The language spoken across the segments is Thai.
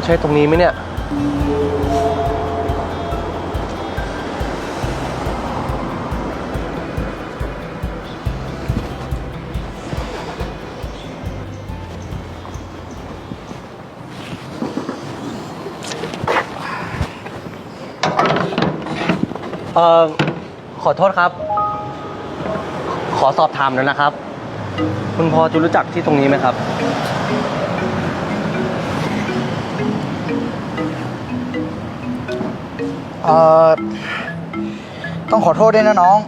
มันใช่ตรงนี้ไหมเนี่ยเอ่อขอโทษครับ ขอสอบถามหน่อยนะครับ คุณพอจะรู้จักที่ตรงนี้ไหมครับ เอ่อ ต้องขอโทษด้วยนะน้อง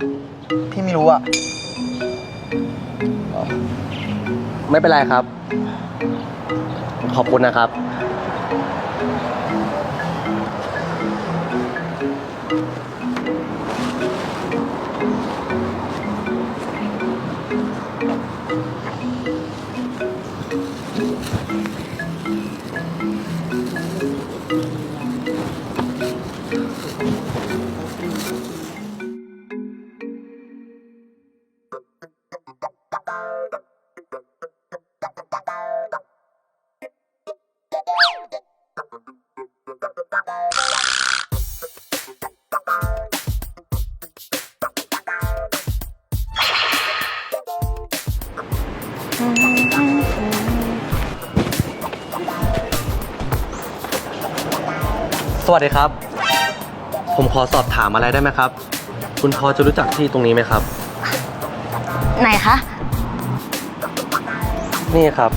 ที่ไม่รู้อะไม่เป็นไรครับ ขอบคุณนะครับ สวัสดีครับ ผมขอสอบถามอะไรได้ไหมครับ คุณพอจะรู้จักที่ตรงนี้ไหมครับ ไหนคะ นี่ครับ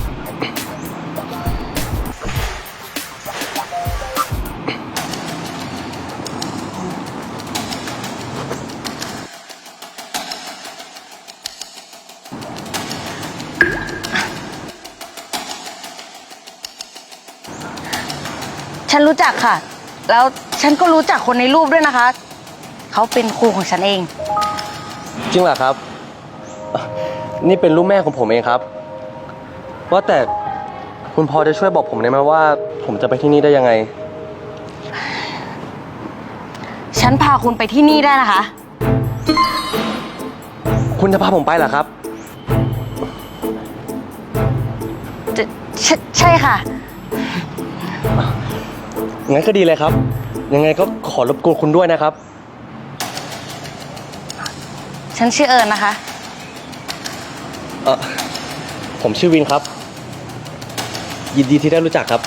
ฉันรู้จักค่ะ แล้วฉันก็รู้จักคนในรูปด้วยนะคะ เขาเป็นครูของฉันเอง จริงเหรอครับ นี่เป็นลูกแม่ของผมเองครับ ว่าแต่คุณพอจะช่วยบอกผมได้ไหมว่า ผมจะไปที่นี่ได้ยังไง ฉันพาคุณไปที่นี่ได้นะคะ คุณจะพาผมไปเหรอครับ จะใช่ใช่ค่ะ งั้นก็ดีเลยครับ ยังไงก็ขอรบกวนคุณด้วยนะครับ ฉันชื่อเอิญนะคะ เออผมชื่อวินครับ ยินดีที่ได้รู้จักครับ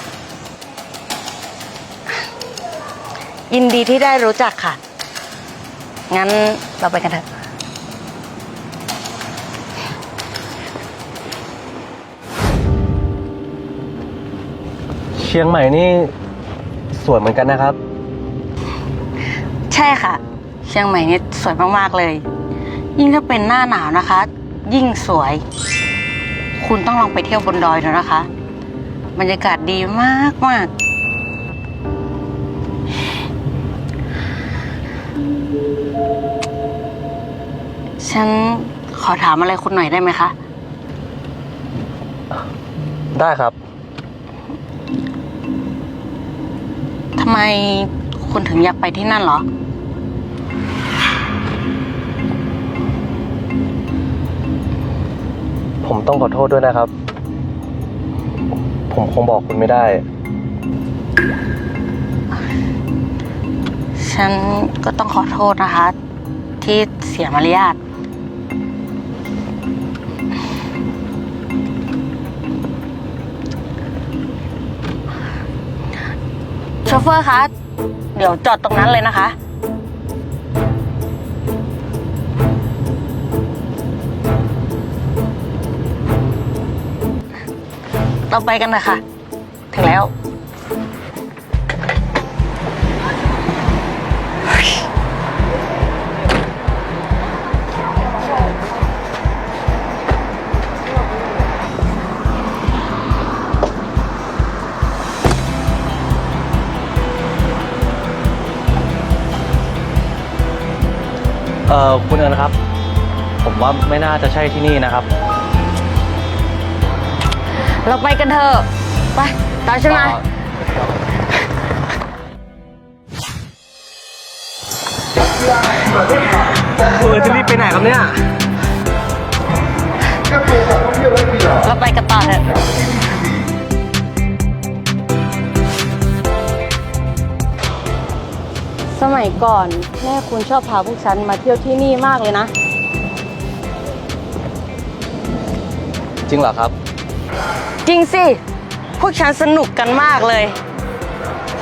ยินดีที่ได้รู้จักค่ะ งั้นเราไปกันเถอะ เชียงใหม่นี่ สวยเหมือนกันนะครับ ใช่ค่ะ เชียงใหม่เนี่ยสวยมากๆเลย ยิ่งถ้าเป็นหน้าหนาวนะคะ ยิ่งสวย คุณต้องลองไปเที่ยวบนดอยดูนะคะ บรรยากาศดีมากมากๆฉันขอถามอะไรคุณหน่อยได้ไหมคะ ได้ครับ ไมคุณถึงอยากไปที่นั่นเหรอ ผมต้องขอโทษด้วยนะครับ ผมคงบอกคุณไม่ได้ ฉันก็ต้องขอโทษนะคะ ที่เสียมารยาท โชเฟอร์คะ เดี๋ยวจอดตรงนั้นเลยนะคะ เราไปกันนะคะ ถึงแล้ว เอ่อคุณเอิญครับ ผมว่าไม่น่าจะใช่ที่นี่นะครับ เราไปกันเถอะ ไปตามฉันมาคุณเอิญจะรีบไปไหนครับเนี่ย เราไปกันต่อเถอะ มัยก่อน แม่คุณชอบพาพวกฉันมาเที่ยวที่นี่มากเลยนะ จริงเหรอครับ จริงสิ พวกฉันสนุกกันมากเลย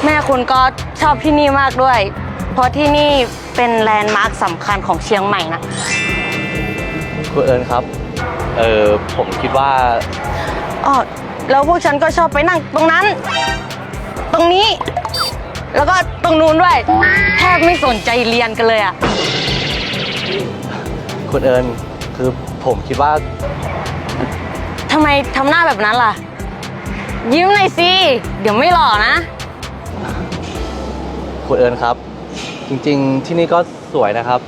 แม่คุณก็ชอบที่นี่มากด้วย เพราะที่นี่เป็นแลนด์มาร์คสำคัญของเชียงใหม่นะคุณเอิญครับ เออผมคิดว่าอ๋อแล้วพวกฉันก็ชอบไปนั่งตรงนั้น ตรงนี้ แล้วก็ตรงนู้นด้วย แทบไม่สนใจเรียนกันเลยอะคุณเอิญคือผมคิดว่าทำไมทำหน้าแบบนั้นล่ะ ยิ้มหน่อยสิ เดี๋ยวไม่หล่อนะ คุณเอิญครับ จริงๆที่นี่ก็สวยนะครับ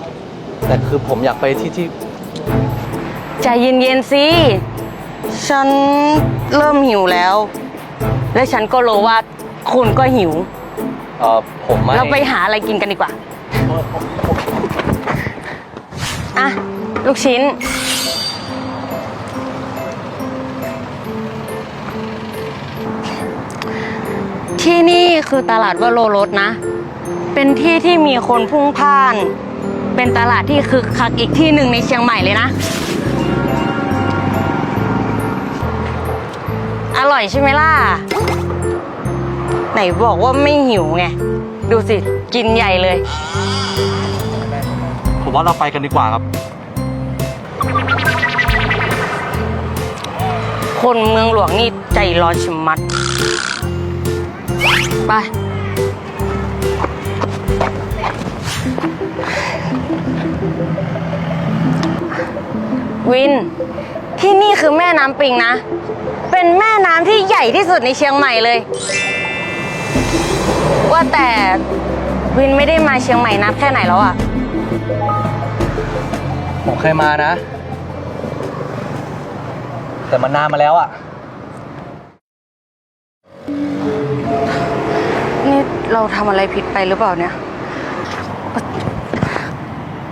แต่คือผมอยากไปที่ที่ใจเย็นๆสิ ฉันเริ่มหิวแล้ว และฉันก็รู้ว่าคุณก็หิว เออผมไม่เราไปหาอะไรกินกันดีกว่า อะ ลูกชิ้น ที่นี่คือตลาดวโรรสนะ เป็นที่ที่มีคนพลุ่งพล่าน เป็นตลาดที่คึกคักอีกที่หนึ่งในเชียงใหม่เลยนะ อร่อยใช่ไหมล่ะ ไหนบอกว่าไม่หิวไง ดูสิ กินใหญ่เลย ผมว่าเราไปกันดีกว่าครับ คนเมืองหลวงนี่ใจร้อนชิมมัด ไป วิน ที่นี่คือแม่น้ำปิงนะ เป็นแม่น้ำที่ใหญ่ที่สุดในเชียงใหม่เลย ว่าแต่วินไม่ได้มาเชียงใหม่นับแค่ไหนแล้วอะผมเคยมานะ แต่มันนานมาแล้วอะ นี่เราทำอะไรผิดไปหรือเปล่าเนี่ย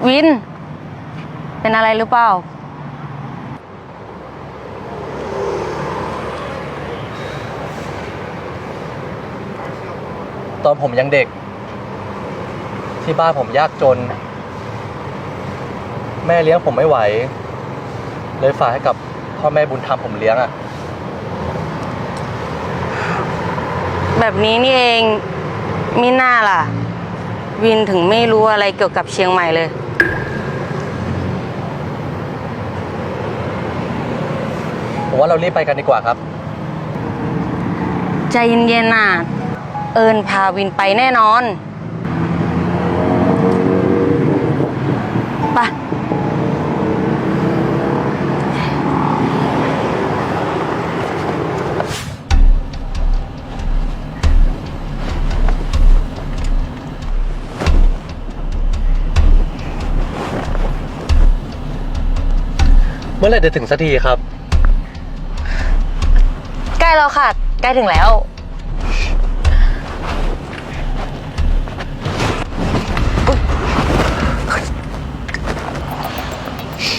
วิน เป็นอะไรหรือเปล่า ตอนผมยังเด็ก ที่บ้านผมยากจน แม่เลี้ยงผมไม่ไหว เลยฝากให้กับพ่อแม่บุญธรรมผมเลี้ยงอะ แบบนี้นี่เองมิน่าล่ะ วินถึงไม่รู้อะไรเกี่ยวกับเชียงใหม่เลย ผมว่าเรารีบไปกันดีกว่าครับ ใจเย็นๆน่ะ เอิญพาวินไปแน่นอนไปะเมื่อไหร่จะถึงสักทีครับ ใกล้แล้วค่ะ ใกล้ถึงแล้ว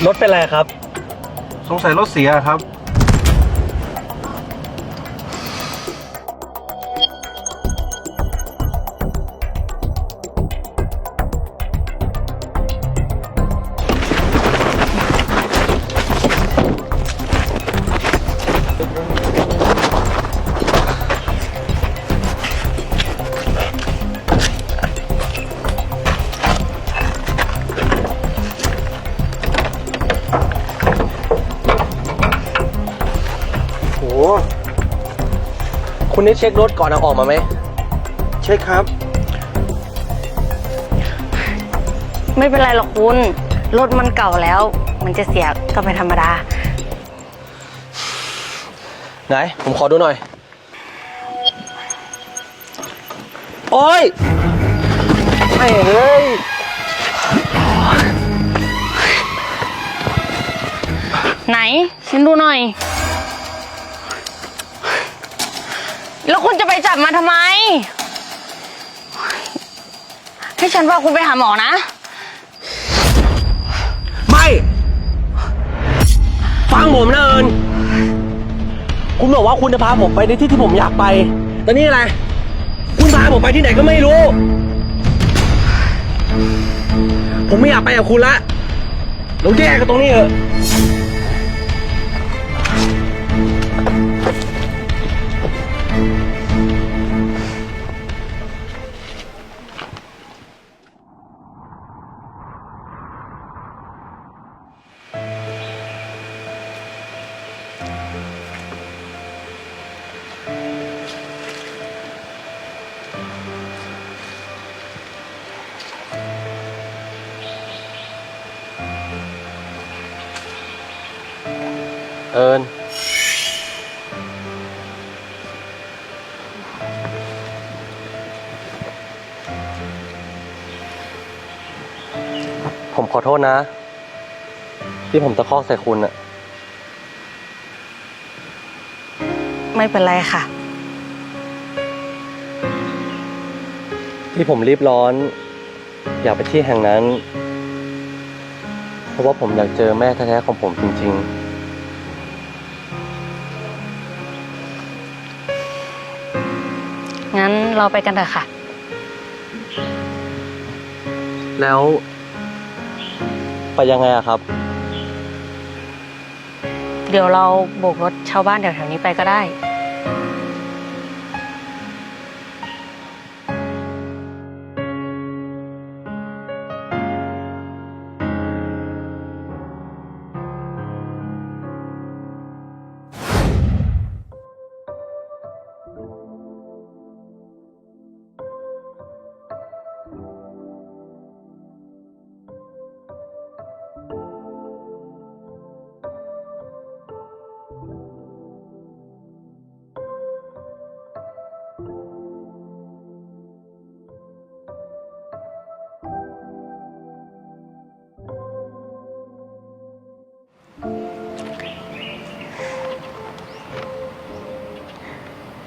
รถเป็นไรครับ สงสัยรถเสียครับ ได้เช็ครถก่อนเอาออกมาไหมใช่ครับ ไม่เป็นไรหรอกคุณ รถมันเก่าแล้ว มันจะเสียก็เป็นธรรมดา ไหน ผมขอดูหน่อย โอ้ยไม่เฮ้ยไหนฉันดูหน่อย แล้วคุณจะไปจับมันทำไม ให้ฉันพาคุณไปหาหมอนะ ไม่ ฟังผมนะเอิญคุณบอกว่าคุณจะพาผมไปในที่ที่ผมอยากไป แต่นี่อะไร คุณพาผมไปที่ไหนก็ไม่รู้ ผมไม่อยากไปกับคุณละเราแยกกันตรงนี้เถอะ เอิญผมขอโทษนะ ที่ผมตะคอกใส่คุณอะไม่เป็นไรค่ะ ที่ผมรีบร้อน อยากไปที่แห่งนั้น เพราะว่าผมอยากเจอแม่แท้ๆของผมจริงงั้ เราไปกันเถอะค่ะๆแล้วไปยังไงอะครับ เดี๋ยวเราโบกรถชาวบ้านแถวๆนี้ไปก็ได้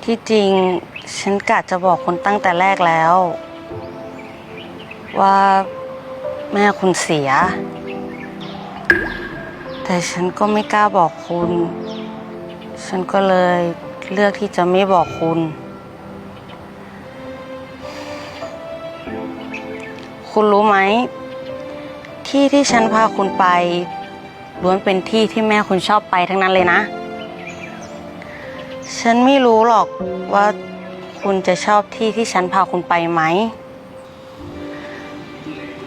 ที่จริงฉันกะจะบอกคุณตั้งแต่แรกแล้ว ว่าแม่คุณเสีย แต่ฉันก็ไม่กล้าบอกคุณ ฉันก็เลยเลือกที่จะไม่บอกคุณ คุณรู้ไหม ที่ที่ฉันพาคุณไปล้วนเป็นที่ที่แม่คุณชอบไปทั้งนั้นเลยนะ ฉันไม่รู้หรอกว่าคุณจะชอบที่ที่ฉันพาคุณไปไหม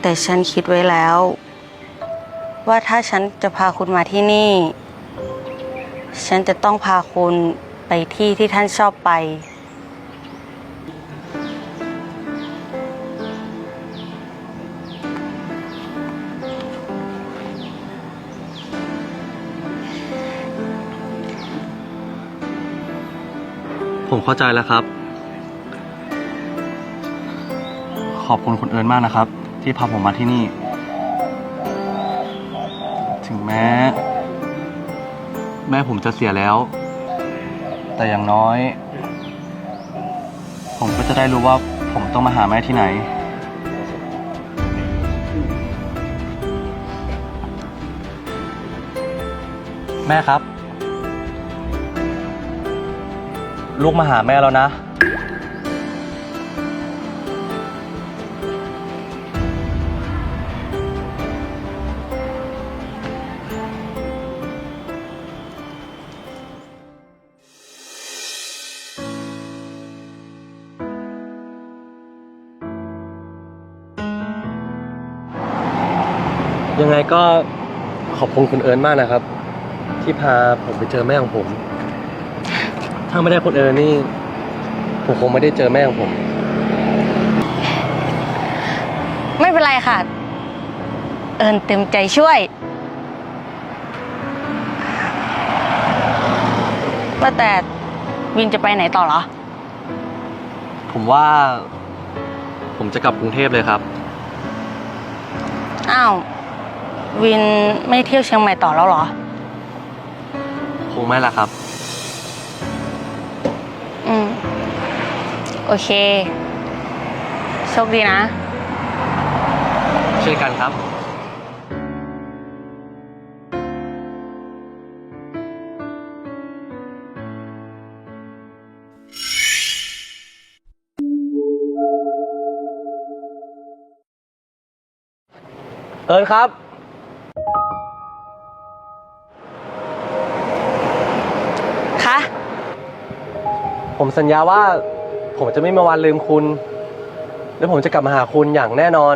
แต่ฉันคิดไว้แล้ว ว่าถ้าฉันจะพาคุณมาที่นี่ ฉันจะต้องพาคุณไปที่ที่ท่านชอบไป ผมเข้าใจแล้วครับ ขอบคุณคุณเอิญมากนะครับ ที่พาผมมาที่นี่ ถึงแม้ แม่ผมจะเสียแล้ว แต่อย่างน้อย ผมก็จะได้รู้ว่าผมต้องมาหาแม่ที่ไหน แม่ครับ ลูกมาหาแม่แล้วนะ ยังไงก็ขอบคุณคุณเอิญมากนะครับ ที่พาผมไปเจอแม่ของผม ถ้าไม่ได้คุณเอิญนี่ ผมคงไม่ได้เจอแม่ของผม ไม่เป็นไรค่ะ เอิญเต็มใจช่วย ว่าแต่วินจะไปไหนต่อเหรอ ผมว่า ผมจะกลับกรุงเทพเลยครับ อ้าว วินไม่เที่ยวเชียงใหม่ต่อแล้วเหรอ คงไม่ละครับ โอเค โชคดีนะ เช่นกันครับฟิร์นครับ คะ ผมสัญญาว่า ผมจะไม่มีวันลืมคุณ และผมจะกลับมาหาคุณอย่างแน่นอน